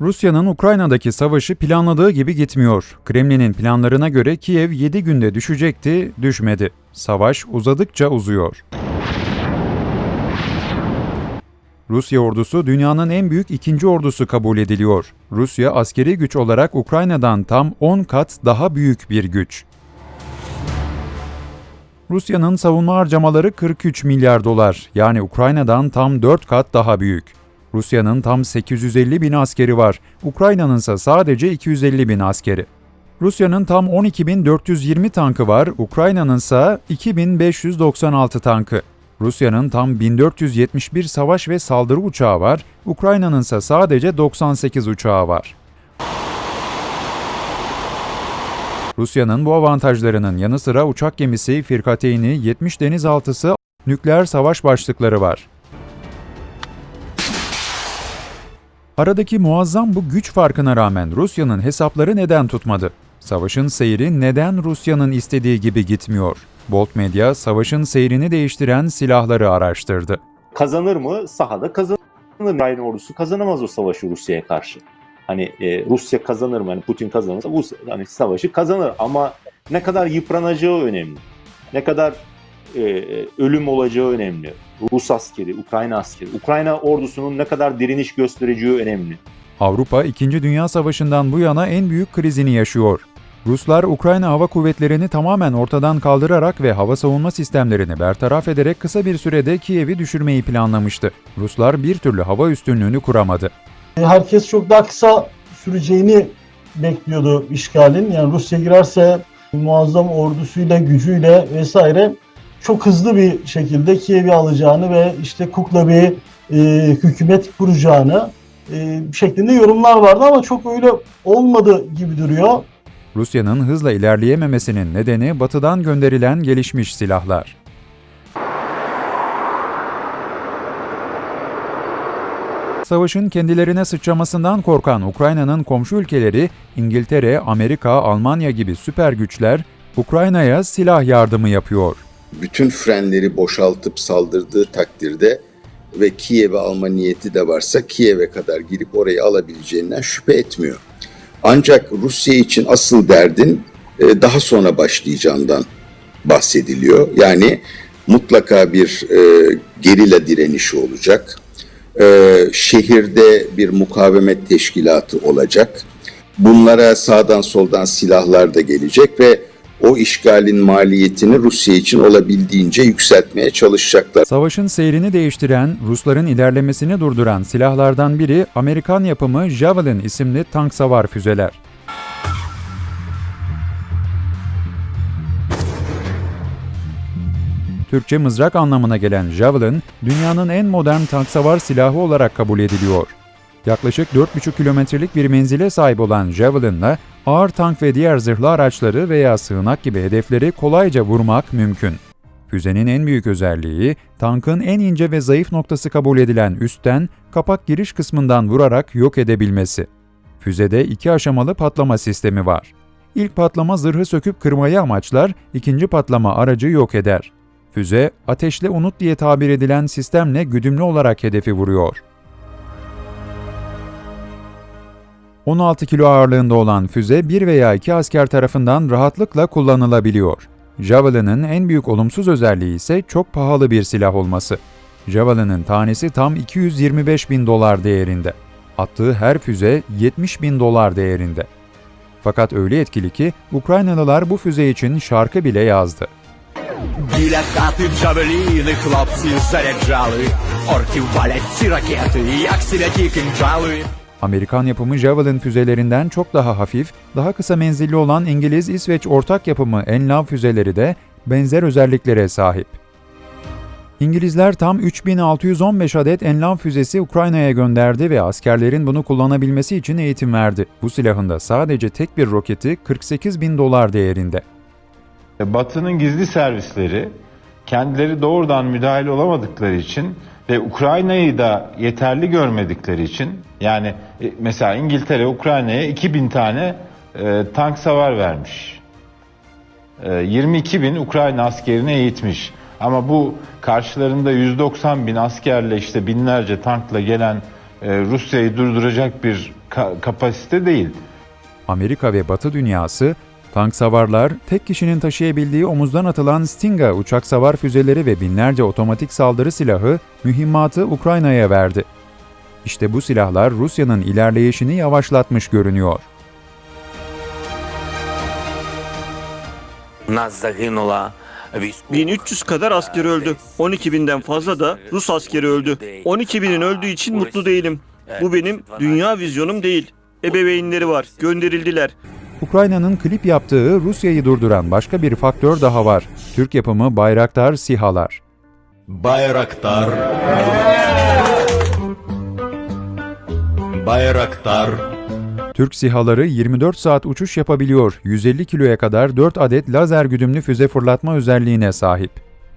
Rusya'nın Ukrayna'daki savaşı planladığı gibi gitmiyor. Kremlin'in planlarına göre Kiev 7 günde düşecekti, düşmedi. Savaş uzadıkça uzuyor. Rusya ordusu dünyanın en büyük ikinci ordusu kabul ediliyor. Rusya askeri güç olarak Ukrayna'dan tam 10 kat daha büyük bir güç. Rusya'nın savunma harcamaları 43 milyar dolar, yani Ukrayna'dan tam 4 kat daha büyük. Rusya'nın tam 850 bin askeri var, Ukrayna'nın ise sadece 250 bin askeri. Rusya'nın tam 12.420 tankı var, Ukrayna'nın ise 2596 tankı. Rusya'nın tam 1471 savaş ve saldırı uçağı var, Ukrayna'nın ise sadece 98 uçağı var. Rusya'nın bu avantajlarının yanı sıra uçak gemisi, firkateyni, 70 denizaltısı, nükleer savaş başlıkları var. Aradaki muazzam bu güç farkına rağmen Rusya'nın hesapları neden tutmadı? Savaşın seyri neden Rusya'nın istediği gibi gitmiyor? Bolt Medya, savaşın seyrini değiştiren silahları araştırdı. Kazanır mı? Sahada kazanır. Ukrayna ordusu kazanamaz o savaşı Rusya'ya karşı. Hani e, Rusya kazanır mı? Hani Putin kazanırsa bu hani savaşı kazanır ama ne kadar yıpranacağı önemli. Ne kadar e, ölüm olacağı önemli. Rus askeri, Ukrayna askeri, Ukrayna ordusunun ne kadar direniş göstereceği önemli. Avrupa 2. Dünya Savaşı'ndan bu yana en büyük krizini yaşıyor. Ruslar Ukrayna hava kuvvetlerini tamamen ortadan kaldırarak ve hava savunma sistemlerini bertaraf ederek kısa bir sürede Kiev'i düşürmeyi planlamıştı. Ruslar bir türlü hava üstünlüğünü kuramadı. Herkes çok daha kısa süreceğini bekliyordu işgalin. Yani Rusya girerse muazzam ordusuyla, gücüyle vesaire çok hızlı bir şekilde Kiev'i alacağını ve işte kukla bir e, hükümet kuracağını e, şeklinde yorumlar vardı ama çok öyle olmadı gibi duruyor. Rusya'nın hızla ilerleyememesinin nedeni batıdan gönderilen gelişmiş silahlar. Savaşın kendilerine sıçramasından korkan Ukrayna'nın komşu ülkeleri İngiltere, Amerika, Almanya gibi süper güçler Ukrayna'ya silah yardımı yapıyor. Bütün frenleri boşaltıp saldırdığı takdirde ve Kiev'i alma niyeti de varsa Kiev'e kadar girip orayı alabileceğinden şüphe etmiyor. Ancak Rusya için asıl derdin e, daha sonra başlayacağından bahsediliyor. Yani mutlaka bir e, gerilla direnişi olacak. E, şehirde bir mukavemet teşkilatı olacak. Bunlara sağdan soldan silahlar da gelecek ve o işgalin maliyetini Rusya için olabildiğince yükseltmeye çalışacaklar. Savaşın seyrini değiştiren, Rusların ilerlemesini durduran silahlardan biri Amerikan yapımı Javelin isimli tank savar füzeler. Türkçe mızrak anlamına gelen Javelin, dünyanın en modern tank savar silahı olarak kabul ediliyor. Yaklaşık 4,5 kilometrelik bir menzile sahip olan Javelin'la ağır tank ve diğer zırhlı araçları veya sığınak gibi hedefleri kolayca vurmak mümkün. Füzenin en büyük özelliği, tankın en ince ve zayıf noktası kabul edilen üstten, kapak giriş kısmından vurarak yok edebilmesi. Füzede iki aşamalı patlama sistemi var. İlk patlama zırhı söküp kırmayı amaçlar, ikinci patlama aracı yok eder. Füze, ateşle unut diye tabir edilen sistemle güdümlü olarak hedefi vuruyor. 16 kilo ağırlığında olan füze bir veya iki asker tarafından rahatlıkla kullanılabiliyor. Javelin'in en büyük olumsuz özelliği ise çok pahalı bir silah olması. Javelin'in tanesi tam 225 bin dolar değerinde. Attığı her füze 70 bin dolar değerinde. Fakat öyle etkili ki Ukraynalılar bu füze için şarkı bile yazdı. Біля хати джавеліни хлопці заряджали, орків валять ці ракети, як сіляті кинджали. Amerikan yapımı Javelin füzelerinden çok daha hafif, daha kısa menzilli olan İngiliz-İsveç ortak yapımı Enlav füzeleri de benzer özelliklere sahip. İngilizler tam 3615 adet Enlav füzesi Ukrayna'ya gönderdi ve askerlerin bunu kullanabilmesi için eğitim verdi. Bu silahın da sadece tek bir roketi 48 bin dolar değerinde. Batı'nın gizli servisleri kendileri doğrudan müdahil olamadıkları için ve Ukrayna'yı da yeterli görmedikleri için yani e, mesela İngiltere Ukrayna'ya 2000 tane e, tank savar vermiş. E, 22 bin Ukrayna askerini eğitmiş. Ama bu karşılarında 190 bin askerle işte binlerce tankla gelen e, Rusya'yı durduracak bir ka- kapasite değil. Amerika ve Batı dünyası, tank savarlar, tek kişinin taşıyabildiği omuzdan atılan Stinger uçak savar füzeleri ve binlerce otomatik saldırı silahı mühimmatı Ukrayna'ya verdi. İşte bu silahlar Rusya'nın ilerleyişini yavaşlatmış görünüyor. нас загинула військова. 1300 kadar asker öldü. 12 binden fazla da Rus askeri öldü. 12 binin öldüğü için mutlu değilim. Bu benim dünya vizyonum değil. Ebeveynleri var, gönderildiler. Ukrayna'nın klip yaptığı Rusya'yı durduran başka bir faktör daha var. Türk yapımı Bayraktar SİHA'lar. Bayraktar Bayraktar Türk sihaları 24 saat uçuş yapabiliyor. 150 kiloya kadar 4 adet lazer güdümlü füze fırlatma özelliğine sahip.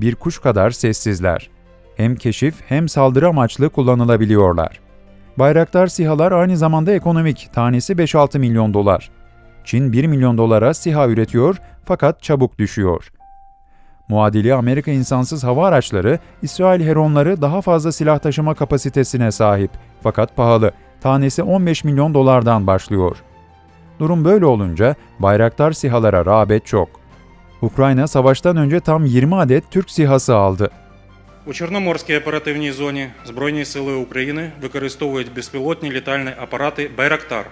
Bir kuş kadar sessizler. Hem keşif hem saldırı amaçlı kullanılabiliyorlar. Bayraktar sihalar aynı zamanda ekonomik, tanesi 5-6 milyon dolar. Çin 1 milyon dolara SİHA üretiyor fakat çabuk düşüyor. Muadili Amerika insansız hava araçları, İsrail Heronları daha fazla silah taşıma kapasitesine sahip fakat pahalı. Tanesi 15 milyon dolardan başlıyor. Durum böyle olunca Bayraktar SİHA'lara rağbet çok. Ukrayna savaştan önce tam 20 adet Türk SİHA'sı aldı. У Чорноморській оперативній зоні Збройні сили України використовують безпілотні літальні апарати Байрактар.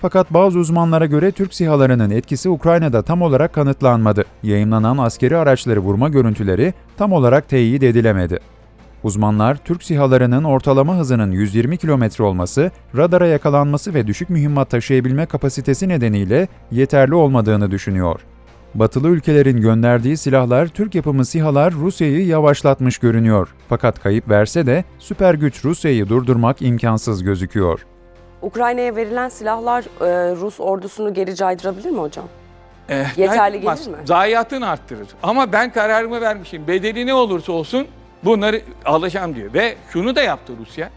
Fakat bazı uzmanlara göre Türk SİHA'larının etkisi Ukrayna'da tam olarak kanıtlanmadı. Yayınlanan askeri araçları vurma görüntüleri tam olarak teyit edilemedi. Uzmanlar, Türk SİHA'larının ortalama hızının 120 km olması, radara yakalanması ve düşük mühimmat taşıyabilme kapasitesi nedeniyle yeterli olmadığını düşünüyor. Batılı ülkelerin gönderdiği silahlar, Türk yapımı SİHA'lar Rusya'yı yavaşlatmış görünüyor. Fakat kayıp verse de süper güç Rusya'yı durdurmak imkansız gözüküyor. Ukrayna'ya verilen silahlar e, Rus ordusunu geri caydırabilir mi hocam? Eh, Yeterli yapmaz. gelir mi? Zayiatını arttırır. Ama ben kararımı vermişim. Bedeli ne olursa olsun bunları alacağım diyor. Ve şunu da yaptı Rusya.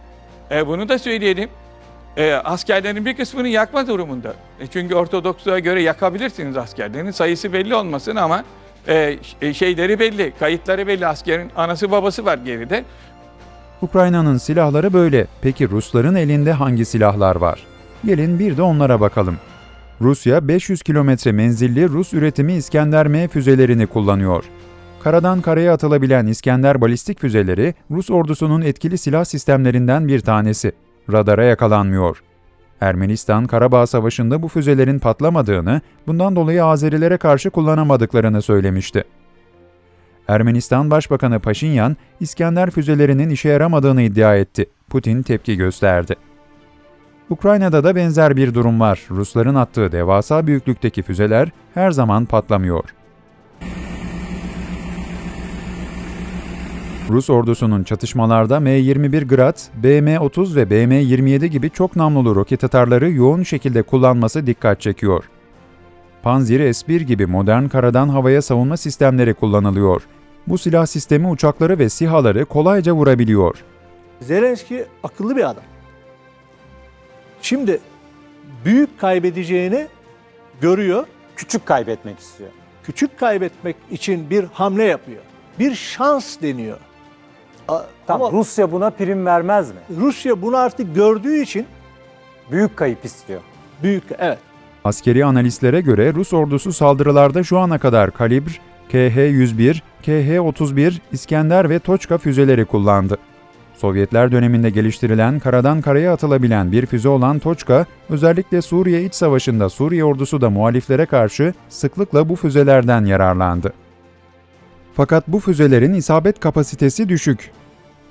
E, bunu da söyleyelim. E, askerlerin bir kısmını yakma durumunda. E, çünkü Ortodoksluğa göre yakabilirsiniz askerlerin. Sayısı belli olmasın ama e, e, şeyleri belli, kayıtları belli. Askerin anası babası var geride. Ukrayna'nın silahları böyle. Peki Rusların elinde hangi silahlar var? Gelin bir de onlara bakalım. Rusya 500 kilometre menzilli Rus üretimi İskender M füzelerini kullanıyor. Karadan karaya atılabilen İskender balistik füzeleri Rus ordusunun etkili silah sistemlerinden bir tanesi. Radara yakalanmıyor. Ermenistan Karabağ Savaşı'nda bu füzelerin patlamadığını, bundan dolayı Azerilere karşı kullanamadıklarını söylemişti. Ermenistan Başbakanı Paşinyan, İskender füzelerinin işe yaramadığını iddia etti. Putin tepki gösterdi. Ukrayna'da da benzer bir durum var. Rusların attığı devasa büyüklükteki füzeler her zaman patlamıyor. Rus ordusunun çatışmalarda M-21 Grad, BM-30 ve BM-27 gibi çok namlulu roket atarları yoğun şekilde kullanması dikkat çekiyor. Panzir S-1 gibi modern karadan havaya savunma sistemleri kullanılıyor. Bu silah sistemi uçakları ve SİHA'ları kolayca vurabiliyor. Zelenski akıllı bir adam. Şimdi büyük kaybedeceğini görüyor. Küçük kaybetmek istiyor. Küçük kaybetmek için bir hamle yapıyor. Bir şans deniyor. A- Tamam, Ama Rusya buna prim vermez mi? Rusya bunu artık gördüğü için Büyük kayıp istiyor. büyük evet Askeri analistlere göre Rus ordusu saldırılarda şu ana kadar kalibr, KH-101, KH-31, İskender ve Toçka füzeleri kullandı. Sovyetler döneminde geliştirilen karadan karaya atılabilen bir füze olan Toçka, özellikle Suriye İç Savaşı'nda Suriye ordusu da muhaliflere karşı sıklıkla bu füzelerden yararlandı. Fakat bu füzelerin isabet kapasitesi düşük.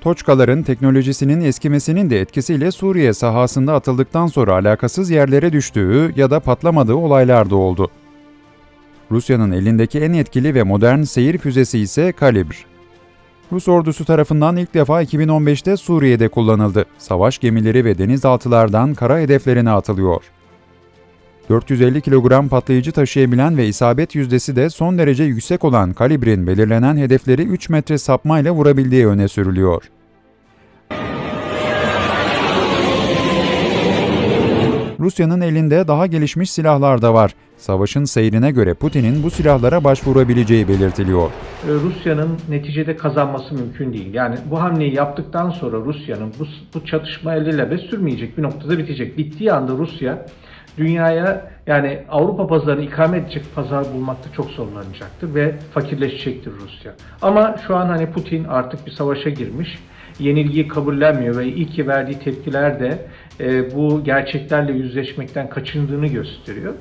Toçkaların teknolojisinin eskimesinin de etkisiyle Suriye sahasında atıldıktan sonra alakasız yerlere düştüğü ya da patlamadığı olaylar da oldu. Rusya'nın elindeki en etkili ve modern seyir füzesi ise Kalibr. Rus ordusu tarafından ilk defa 2015'te Suriye'de kullanıldı. Savaş gemileri ve denizaltılardan kara hedeflerine atılıyor. 450 kilogram patlayıcı taşıyabilen ve isabet yüzdesi de son derece yüksek olan kalibrin belirlenen hedefleri 3 metre sapmayla vurabildiği öne sürülüyor. Rusya'nın elinde daha gelişmiş silahlar da var. Savaşın seyrine göre Putin'in bu silahlara başvurabileceği belirtiliyor. e, Rusya'nın neticede kazanması mümkün değil. Yani bu hamleyi yaptıktan sonra Rusya'nın bu, bu çatışma elde sürmeyecek bir noktada bitecek. Bittiği anda Rusya dünyaya yani Avrupa pazarını ikame edecek pazar bulmakta çok zorlanacaktır ve fakirleşecektir Rusya. Ama şu an hani Putin artık bir savaşa girmiş. Yenilgiyi kabullenmiyor ve ilk ki verdiği tepkiler de e, bu gerçeklerle yüzleşmekten kaçındığını gösteriyor.